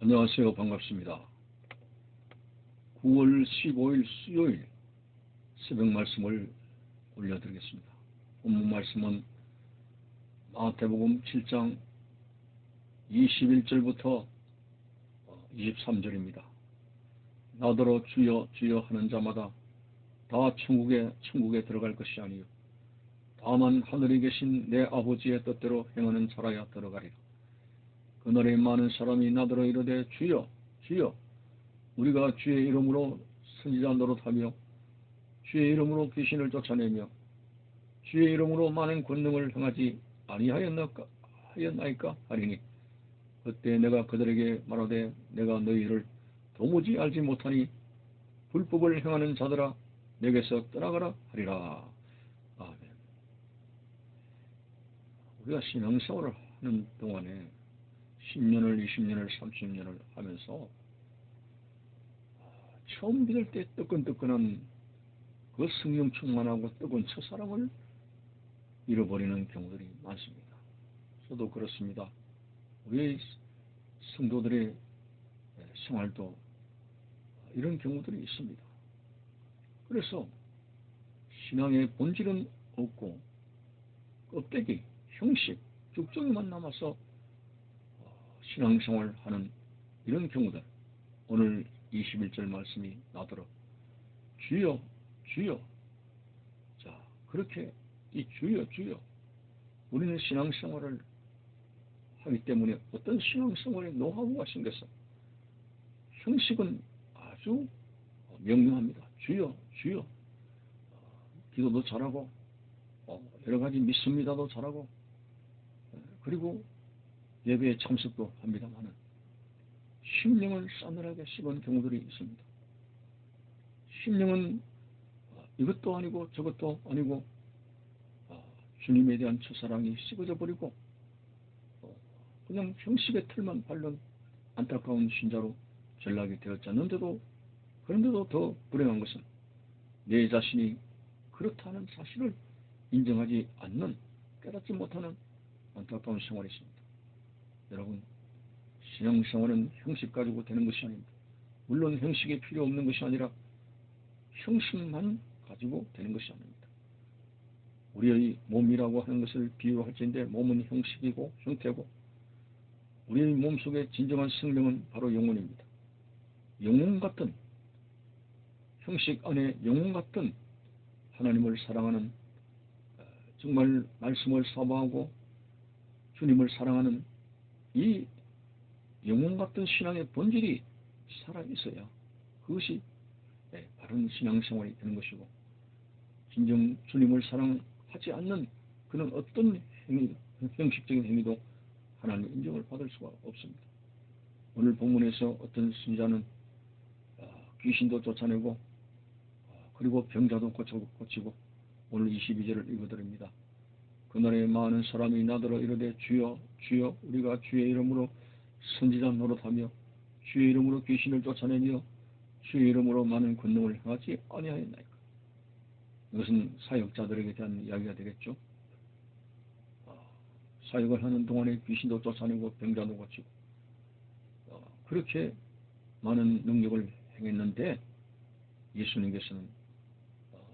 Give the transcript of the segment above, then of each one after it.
안녕하세요. 반갑습니다. 9월 15일 수요일 새벽 말씀을 올려드리겠습니다. 본문 말씀은 마태복음 7장 21절부터 23절입니다. 나더러 주여 주여 하는 자마다 다 천국에 천국에 들어갈 것이 아니요 다만 하늘에 계신 내 아버지의 뜻대로 행하는 자라야 들어가리라. 그날에 많은 사람이 나더러 이르되 주여 주여 우리가 주의 이름으로 선지자 노릇하며 주의 이름으로 귀신을 쫓아내며 주의 이름으로 많은 권능을 행하지 아니하였나까 하였나이까 하리니 그때 내가 그들에게 말하되 내가 너희를 도무지 알지 못하니 불법을 행하는 자들아 내게서 떠나가라 하리라. 아멘. 우리가 신앙생활을 하는 동안에 10년을, 20년을, 30년을 하면서 처음 믿을 때 뜨끈뜨끈한 그 성령 충만하고 뜨거운 첫사랑을 잃어버리는 경우들이 많습니다. 저도 그렇습니다. 우리 성도들의 생활도 이런 경우들이 있습니다. 그래서 신앙의 본질은 없고 껍데기, 형식, 죽정이만 남아서 신앙생활 하는 이런 경우들 오늘 21절 말씀이 나도록 주여 주여. 자 그렇게 이 주여 주여. 우리는 신앙생활을 하기 때문에 어떤 신앙생활의 노하우가 생겨서 형식은 아주 명료합니다. 주여 주여. 기도도 잘하고 여러 가지 믿습니다도 잘하고 그리고 예배에 참석도 합니다만은 심령을 싸늘하게 씹은 경우들이 있습니다. 심령은 이것도 아니고 저것도 아니고 주님에 대한 첫사랑이 씹어져 버리고 그냥 형식의 틀만 밟는 안타까운 신자로 전락이 되었잖는데도 그런데도 더 불행한 것은 내 자신이 그렇다는 사실을 인정하지 않는 깨닫지 못하는 안타까운 생활이 있습니다. 여러분 신앙생활은 형식 가지고 되는 것이 아닙니다. 물론 형식이 필요 없는 것이 아니라 형식만 가지고 되는 것이 아닙니다. 우리의 몸이라고 하는 것을 비유할지인데 몸은 형식이고 형태고 우리의 몸속에 진정한 생명은 바로 영혼입니다. 영혼 같은 형식 안에 영혼 같은 하나님을 사랑하는 정말 말씀을 사모하고 주님을 사랑하는 이 영혼 같은 신앙의 본질이 살아 있어야 그것이 바른 신앙생활이 되는 것이고 진정 주님을 사랑하지 않는 그런 어떤 행위, 형식적인 행위도 하나님의 인정을 받을 수가 없습니다. 오늘 본문에서 어떤 신자는 귀신도 쫓아내고 그리고 병자도 고치고 오늘 22절을 읽어드립니다. 그날에 많은 사람이 나더러 이르되 주여 주여 우리가 주의 이름으로 선지자 노릇하며 주의 이름으로 귀신을 쫓아내며 주의 이름으로 많은 권능을 행하지 아니하였나이까. 이것은 사역자들에게 대한 이야기가 되겠죠. 사역을 하는 동안에 귀신도 쫓아내고 병자도 고치고 그렇게 많은 능력을 행했는데 예수님께서는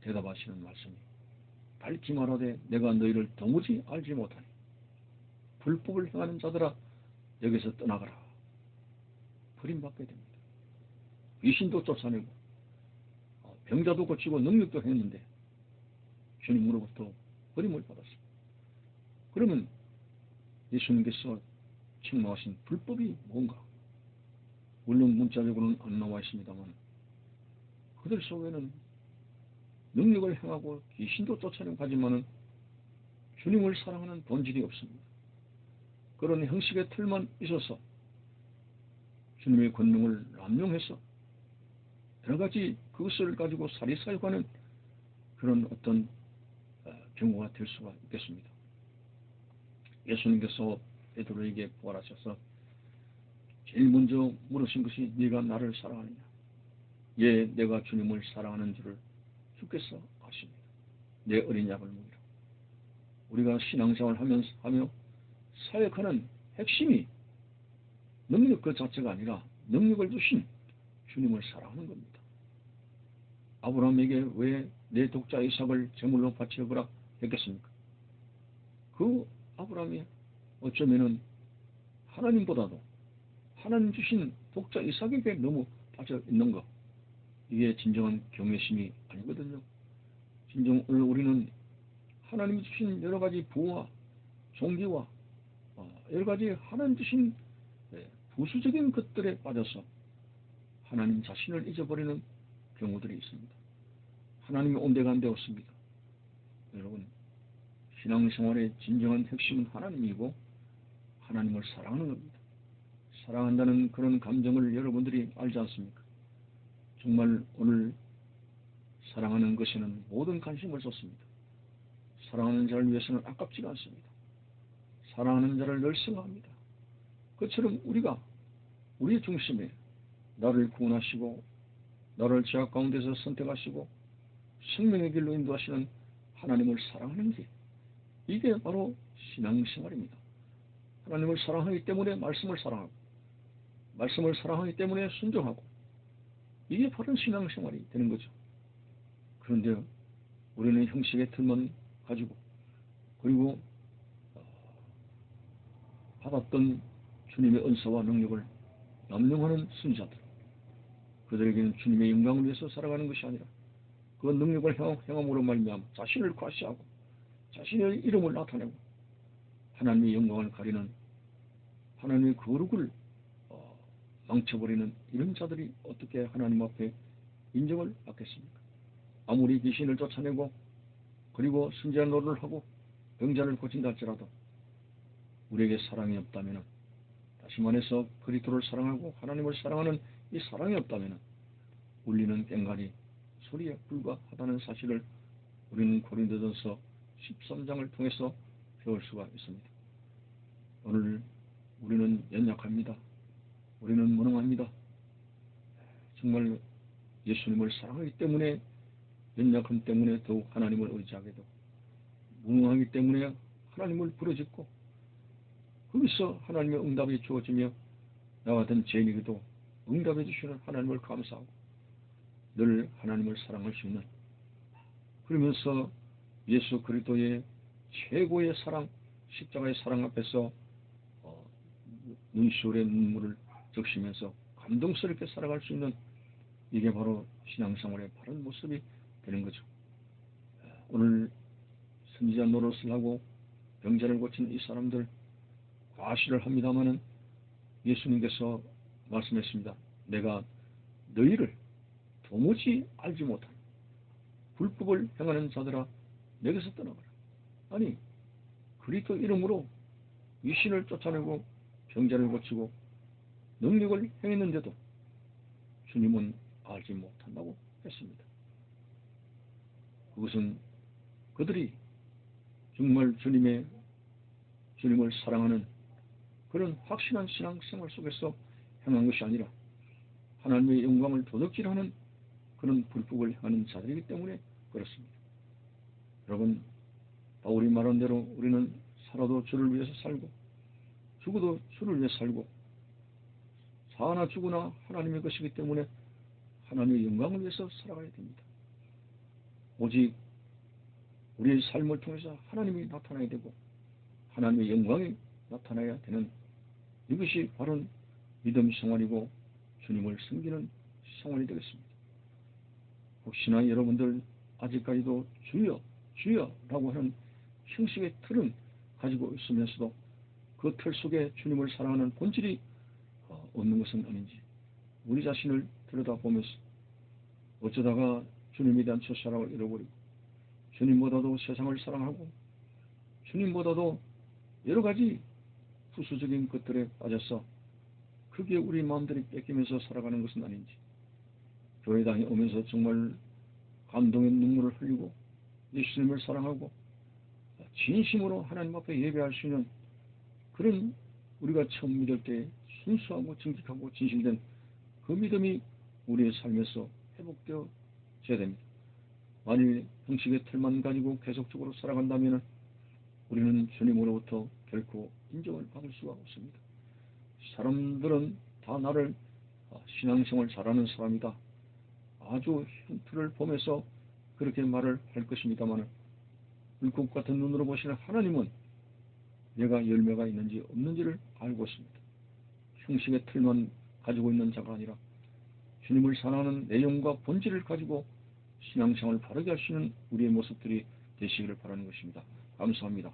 대답하시는 말씀이 밝히 말하되 내가 너희를 도무지 알지 못하니 불법을 행하는 자들아 여기서 떠나가라 버림받게 됩니다. 귀신도 쫓아내고 병자도 고치고 능력도 했는데 주님으로부터 버림을 받았습니다. 그러면 예수님께서 책망하신 불법이 뭔가 물론 문자적으로는 안 나와 있습니다만 그들 속에는 능력을 행하고 귀신도 쫓아내고 하지만은 주님을 사랑하는 본질이 없습니다. 그런 형식의 틀만 있어서 주님의 권능을 남용해서 여러 가지 그것을 가지고 사리사욕하는 그런 어떤 경우가 될 수가 있겠습니다. 예수님께서 베드로에게 부활하셔서 제일 먼저 물으신 것이 네가 나를 사랑하느냐? 예, 내가 주님을 사랑하는 줄을 주께서 아십니다. 내 어린 양을 먹이라. 우리가 신앙생활 하면서 하며 사역하는 핵심이 능력 그 자체가 아니라 능력을 주신 주님을 사랑하는 겁니다. 아브라함에게 왜 내 독자 이삭을 제물로 바치어보라 했겠습니까? 그 아브라함이 어쩌면은 하나님보다도 하나님 주신 독자 이삭에게 너무 빠져 있는 것 이게 진정한 경외심이 아니거든요. 진정 오늘 우리는 하나님이 주신 여러 가지 부와 종기와 어, 여러 가지 하나님 주신 예, 부수적인 것들에 빠져서 하나님 자신을 잊어버리는 경우들이 있습니다. 하나님이 온데간데 없습니다. 여러분 신앙생활의 진정한 핵심은 하나님이고 하나님을 사랑하는 겁니다. 사랑한다는 그런 감정을 여러분들이 알지 않습니까? 정말 오늘 사랑하는 것에는 모든 관심을 쏟습니다. 사랑하는 자를 위해서는 아깝지가 않습니다. 사랑하는 자를 늘 생각합니다. 그처럼 우리가 우리의 중심에 나를 구원하시고 나를 죄악 가운데서 선택하시고 생명의 길로 인도하시는 하나님을 사랑하는 게 이게 바로 신앙생활입니다. 하나님을 사랑하기 때문에 말씀을 사랑하고 말씀을 사랑하기 때문에 순종하고 이게 바로 신앙생활이 되는 거죠. 그런데 우리는 형식의 틀만 가지고 그리고 어, 받았던 주님의 은사와 능력을 남용하는 순자들 그들에게는 주님의 영광을 위해서 살아가는 것이 아니라 그 능력을 행함으로 말미암아 자신을 과시하고 자신의 이름을 나타내고 하나님의 영광을 가리는 하나님의 거룩을 어, 망쳐버리는 이런 자들이 어떻게 하나님 앞에 인정을 받겠습니까? 아무리 귀신을 쫓아내고 그리고 순재한 노릇을 하고 병자를 고친다 할지라도 우리에게 사랑이 없다면 다시 말해서 그리스도를 사랑하고 하나님을 사랑하는 이 사랑이 없다면 울리는 꽹과리 소리에 불과하다는 사실을 우리는 고린도전서 13장을 통해서 배울 수가 있습니다. 오늘 우리는 연약합니다. 우리는 무능합니다. 정말 예수님을 사랑하기 때문에 연약함 때문에 더욱 하나님을 의지하게 되고 무능하기 때문에 하나님을 부르짖고 거기서 하나님의 응답이 주어지며 나 같은 죄인에게도 응답해 주시는 하나님을 감사하고 늘 하나님을 사랑할 수 있는 그러면서 예수 그리스도의 최고의 사랑 십자가의 사랑 앞에서 어, 눈시울의 눈물을 적시면서 감동스럽게 살아갈 수 있는 이게 바로 신앙생활의 바른 모습이 되는 거죠. 오늘 선지자 노릇을 하고 병자를 고친 이 사람들 과시를 합니다마는 예수님께서 말씀했습니다. 내가 너희를 도무지 알지 못한 불법을 행하는 자들아 내게서 떠나가라. 아니 그리스도 이름으로 위신을 쫓아내고 병자를 고치고 능력을 행했는데도 주님은 알지 못한다고 했습니다. 그것은 그들이 정말 주님의 주님을 사랑하는 그런 확실한 신앙생활 속에서 행한 것이 아니라 하나님의 영광을 도둑질하는 그런 불법을 하는 자들이기 때문에 그렇습니다. 여러분 바울이 말한 대로 우리는 살아도 주를 위해서 살고 죽어도 주를 위해 살고 사나 죽으나 하나님의 것이기 때문에 하나님의 영광을 위해서 살아가야 됩니다. 오직 우리의 삶을 통해서 하나님이 나타나야 되고 하나님의 영광이 나타나야 되는 이것이 바로 믿음 생활이고 주님을 섬기는 생활이 되겠습니다. 혹시나 여러분들 아직까지도 주여 주여라고 하는 형식의 틀은 가지고 있으면서도 그 틀 속에 주님을 사랑하는 본질이 어, 없는 것은 아닌지 우리 자신을 들여다보면서 어쩌다가 주님에 대한 첫사랑을 잃어버리고 주님보다도 세상을 사랑하고 주님보다도 여러 가지 부수적인 것들에 빠져서 그게 우리 마음들이 뺏기면서 살아가는 것은 아닌지 교회당에 오면서 정말 감동의 눈물을 흘리고 예수님을 사랑하고 진심으로 하나님 앞에 예배할 수 있는 그런 우리가 처음 믿을 때 순수하고 정직하고 진실된 그 믿음이 우리의 삶에서 회복되어져야 됩니다. 만일 형식의 틀만 가지고 계속적으로 살아간다면 우리는 주님으로부터 결코 인정을 받을 수가 없습니다. 사람들은 다 나를 아, 신앙생활 잘하는 사람이다. 아주 형틀을 보면서 그렇게 말을 할 것입니다만 물고기 같은 눈으로 보시는 하나님은 내가 열매가 있는지 없는지를 알고 있습니다. 형식의 틀만 가지고 있는 자가 아니라 주님을 사랑하는 내용과 본질을 가지고 신앙생활을 바르게 할 수 있는 우리의 모습들이 되시기를 바라는 것입니다. 감사합니다.